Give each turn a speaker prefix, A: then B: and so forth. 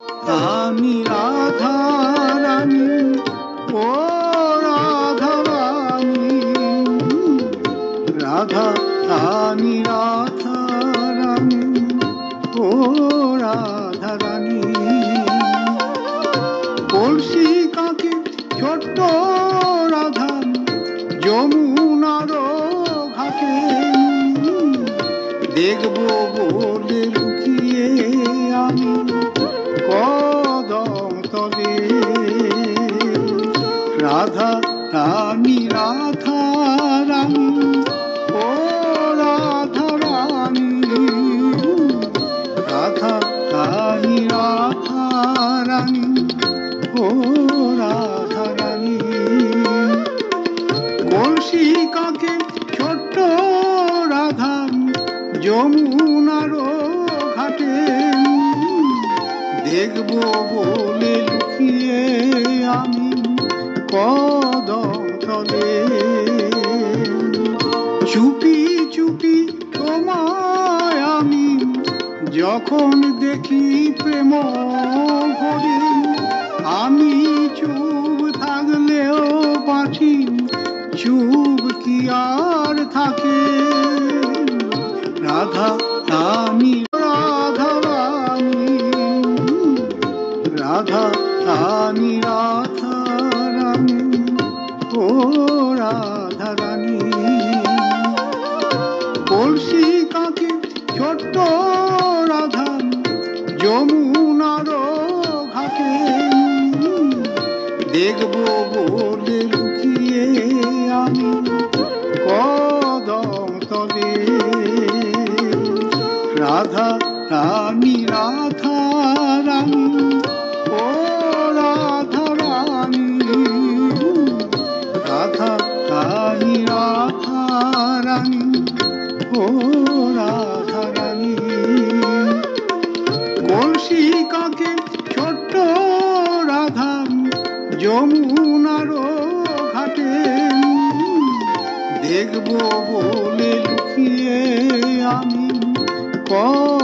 A: আমি রাধা রানী, ও রাধা রানী। রাধা রানী, রাধা ও রাধা কলসি কাকে ছোট্ট রাধা যমুনার ঘাটে দেখব বলে রাধা, রানী রাধা রানী, ও রাধা রানী। রাধা রানী রাধা রানী, ও রাধা রানী। কলসি কাকে ছোট্ট রাধা যমুনার ঘাটে। দেখব বলে লুকিয়ে আমি তলে চুপি চুপি তোমায় আমি যখন দেখি প্রেম ভরে, আমি চুপ থাকলেও বাঁচি, চুপ কি আর থাকে? রাধা রানী রাধা রানী রাধা রানী, রাধা ও রাধা রানী কলসি কাকে ছোট্ট রাধা, যমুনার ঘাটে। দেখব বলে লুকিয়ে আমি কদম রাধা, রানী, রাধা। ও রাধা রানী কলসি কাকে ছোট্ট রাধা যমুনার ঘাটে। দেখব বলে লুকিয়ে আমি কদম